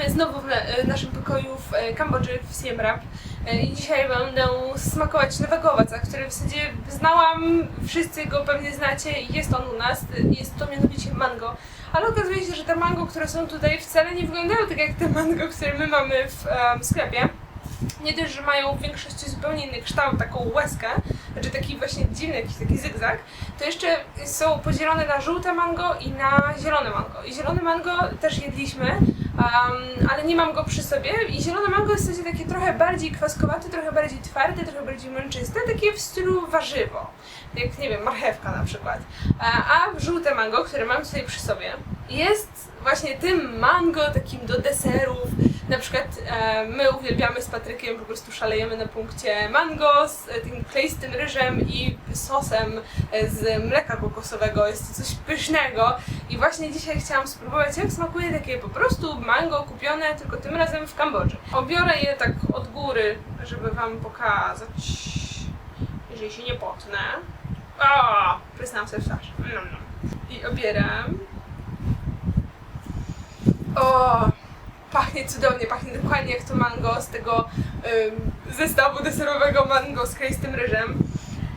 Jesteśmy znowu w, na, w naszym pokoju w e, Kambodży, w Siem Reap. E, I dzisiaj będę smakować nowego owoca, który w zasadzie znałam, wszyscy go pewnie znacie i jest on u nas. Jest to mianowicie mango. Ale okazuje się, że te mango, które są tutaj wcale nie wyglądają tak jak te mango, które my mamy w em, sklepie. Nie dość, że mają w większości zupełnie inny kształt, taką łezkę, znaczy taki właśnie dziwny, jakiś taki zygzak, to jeszcze są podzielone na żółte mango i na zielone mango. I zielone mango też jedliśmy, um, ale nie mam go przy sobie. I zielone mango jest w zasadzie takie trochę bardziej kwaskowate, trochę bardziej twarde, trochę bardziej męczyste, takie w stylu warzywo. Jak, nie wiem, marchewka na przykład. A, a żółte mango, które mam tutaj przy sobie, jest właśnie tym mango takim do deserów. Na przykład e, my uwielbiamy z Patrykiem, po prostu szalejemy na punkcie mango z e, tym kleistym ryżem i sosem e, z mleka kokosowego. Jest to coś pysznego. I właśnie dzisiaj chciałam spróbować, jak smakuje takie po prostu mango kupione, tylko tym razem w Kambodży. Obiorę je tak od góry, żeby wam pokazać, jeżeli się nie potnę. O, prysnęłam sobie w twarz. Nom, nom. I obieram. O, pachnie cudownie, pachnie dokładnie jak to mango z tego zestawu deserowego mango z kleistym ryżem.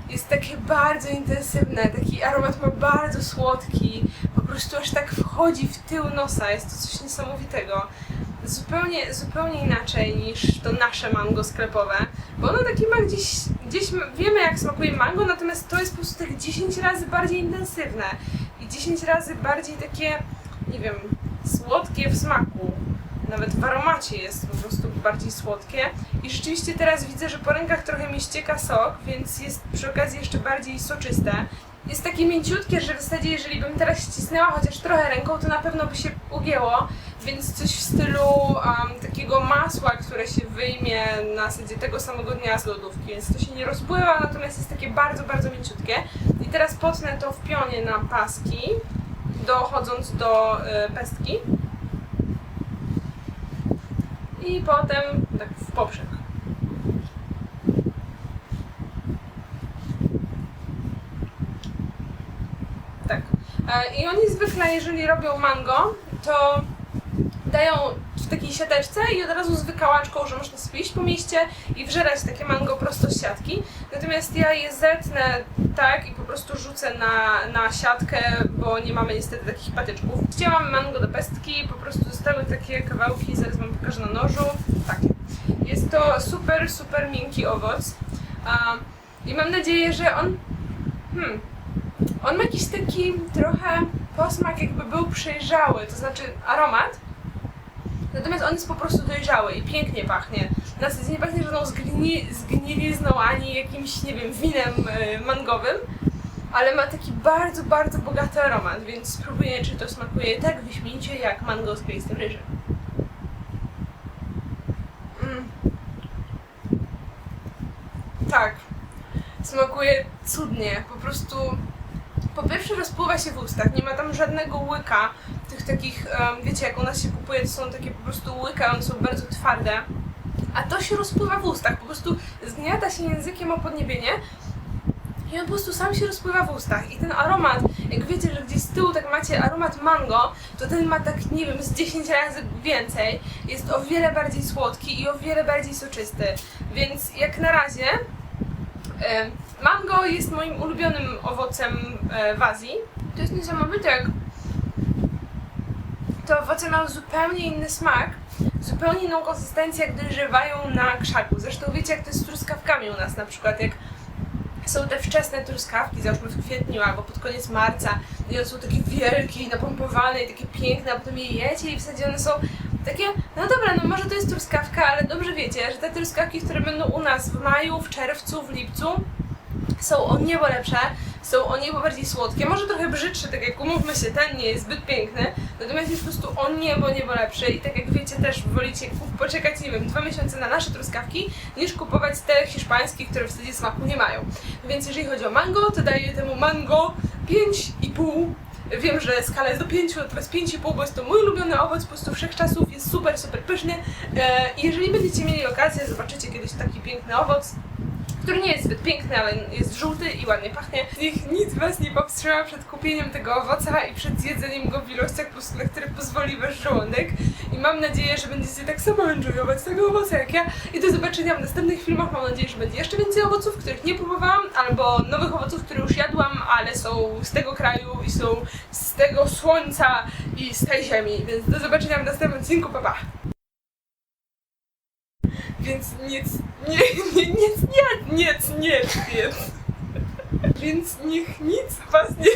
Jest takie bardzo intensywne, taki aromat ma bardzo słodki, po prostu aż tak wchodzi w tył nosa, jest to coś niesamowitego. Zupełnie, zupełnie inaczej niż to nasze mango sklepowe, bo ono takie ma gdzieś, gdzieś wiemy jak smakuje mango, natomiast to jest po prostu tak 10 razy bardziej intensywne i 10 razy bardziej takie, nie wiem, słodkie w smaku. Nawet w aromacie jest po prostu bardziej słodkie. I rzeczywiście teraz widzę, że po rękach trochę mi ścieka sok, więc jest przy okazji jeszcze bardziej soczyste. Jest takie mięciutkie, że w zasadzie jeżeli bym teraz ścisnęła chociaż trochę ręką, to na pewno by się ugięło. Więc coś w stylu um, takiego masła, które się wyjmie na zasadzie tego samego dnia z lodówki, więc to się nie rozpływa, natomiast jest takie bardzo, bardzo mięciutkie. I teraz potnę to w pionie na paski, dochodząc do y, pestki. I potem tak w poprzek. Tak. E, I oni zwykle, jeżeli robią mango, to dają w takiej siateczce i od razu z wykałaczką, że można sobie iść po mieście i wżerać takie mango prosto z siatki. Natomiast ja je zetnę tak i po prostu rzucę na, na siatkę, bo nie mamy niestety takich patyczków. Chciałam mango do pestki, po prostu zostały takie kawałki, zaraz wam pokażę na nożu. Takie. Jest to super, super miękki owoc. A, I mam nadzieję, że on... Hmm, on ma jakiś taki trochę posmak jakby był przejrzały, to znaczy aromat, Natomiast on jest po prostu dojrzały i pięknie pachnie. Na zasadzie nie pachnie żadną zgni, zgnilizną ani jakimś, nie wiem, winem y, mangowym, ale ma taki bardzo, bardzo bogaty aromat, więc spróbuję, czy to smakuje tak wyśmienicie jak mango z kleistym ryżem. Mm. Tak. Smakuje cudnie. Po prostu po pierwsze rozpływa się w ustach, nie ma tam żadnego łyka, tych takich, wiecie, jak u nas się kupuje, to są takie po prostu łyka, one są bardzo twarde, a to się rozpływa w ustach, po prostu zgniata się językiem o podniebienie i on po prostu sam się rozpływa w ustach. I ten aromat, jak wiecie, że gdzieś z tyłu tak macie aromat mango, to ten ma tak, nie wiem, z 10 razy więcej, jest o wiele bardziej słodki i o wiele bardziej soczysty, więc jak na razie Mango jest moim ulubionym owocem e, w Azji. To jest niesamowite, jak te owoce mają zupełnie inny smak, zupełnie inną konsystencję, jak dojrzewają na krzaku. Zresztą wiecie, jak to jest z truskawkami u nas na przykład, jak są te wczesne truskawki, załóżmy w kwietniu albo pod koniec marca i one są takie wielkie i napompowane i takie piękne, a potem je jecie i w zasadzie one są takie, no dobra, no może to jest truskawka, ale dobrze wiecie, że te truskawki, które będą u nas w maju, w czerwcu, w lipcu, są o niebo lepsze, są o niebo bardziej słodkie, może trochę brzydsze, tak jak umówmy się, ten nie jest zbyt piękny, natomiast jest po prostu o niebo, niebo lepszy i tak jak wiecie też wolicie poczekać, nie wiem, dwa miesiące na nasze truskawki, niż kupować te hiszpańskie, które w zasadzie smaku nie mają. Więc jeżeli chodzi o mango, to daję temu mango 5,5 Wiem, że skala jest do 5, natomiast 5,5, bo jest to mój ulubiony owoc po prostu wszechczasów, jest super, super pyszny. E, I jeżeli będziecie mieli okazję, zobaczycie kiedyś taki piękny owoc, który nie jest zbyt piękny, ale jest żółty i ładnie pachnie. Niech nic Was nie powstrzyma przed kupieniem tego owoca i przed zjedzeniem go w ilościach, na które pozwoli Wasz żołądek. I mam nadzieję, że będziecie tak samo enjoyować tego owoca jak ja. I do zobaczenia w następnych filmach. Mam nadzieję, że będzie jeszcze więcej owoców, których nie próbowałam, albo nowych owoców, które już jadłam, ale są z tego kraju i są z tego słońca i z tej ziemi. Więc do zobaczenia w następnym odcinku. Pa, pa. Więc nic, nie, nie, nic, nie, nic, nie, nic. Więc niech nic was nie...